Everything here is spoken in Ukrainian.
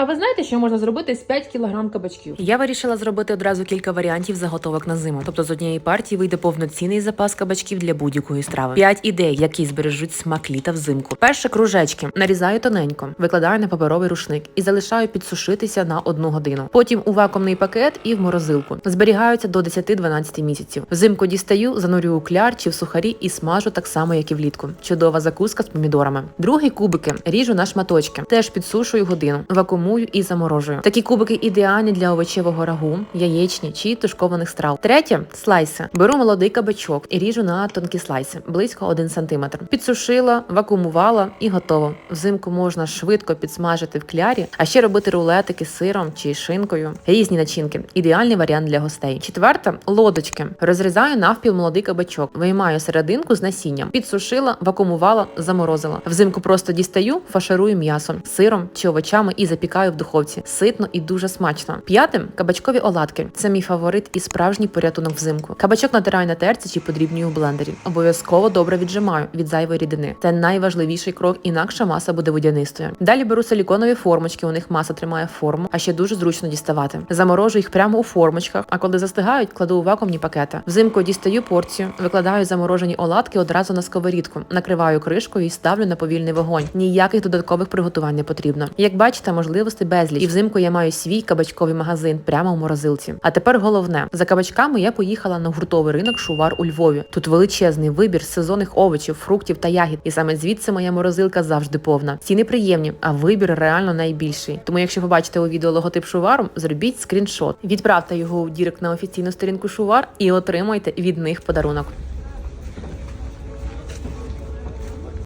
А ви знаєте, що можна зробити з 5 кг кабачків? Я вирішила зробити одразу кілька варіантів заготовок на зиму. Тобто з однієї партії вийде повноцінний запас кабачків для будь-якої страви. П'ять ідей, які збережуть смак літа взимку. Перше кружечки нарізаю тоненько, викладаю на паперовий рушник і залишаю підсушитися на одну годину. Потім у вакуумний пакет і в морозилку. Зберігаються до 10-12 місяців. Взимку дістаю, занурюю у кляр чи в сухарі і смажу так само, як і влітку. Чудова закуска з помідорами. Другий кубики ріжу на шматочки. Теж підсушую годину, вакуумую і заморожую. Такі кубики ідеальні для овочевого рагу, яєчні чи тушкованих страв. Третє слайси. Беру молодий кабачок і ріжу на тонкі слайси, близько 1 см. Підсушила, вакуумувала і готово. Взимку можна швидко підсмажити в клярі, а ще робити рулетики з сиром чи шинкою. Різні начинки. Ідеальний варіант для гостей. Четверте лодочки. Розрізаю навпіл молодий кабачок, виймаю серединку з насінням, підсушила, вакуумувала, заморозила. Взимку просто дістаю, фаширую м'ясом, сиром чи овочами і запікаю в духовці. Ситно і дуже смачно. П'ятим кабачкові оладки. Це мій фаворит і справжній порятунок взимку. Кабачок натираю на терці чи подрібнюю в блендері. Обов'язково добре віджимаю від зайвої рідини. Це найважливіший крок, інакше маса буде водянистою. Далі беру силіконові формочки. У них маса тримає форму, а ще дуже зручно діставати. Заморожу їх прямо у формочках. А коли застигають, кладу у вакуумні пакети. Взимку дістаю порцію, викладаю заморожені оладки одразу на сковорідку, накриваю кришкою і ставлю на повільний вогонь. Ніяких додаткових приготувань не потрібно. Як бачите, можливостей безліч. І взимку я маю свій кабачковий магазин прямо у морозилці. А тепер головне за кабачками я поїхала на гуртовий ринок Шувар у Львові. Тут величезний вибір сезонних овочів, фруктів та ягід. І саме звідси моя морозилка завжди повна. Ціни приємні, а вибір реально найбільший. Тому, якщо побачите у відео логотип Шувару, зробіть скріншот, відправте його у дірект на офіційну сторінку Шувар і отримайте від них подарунок.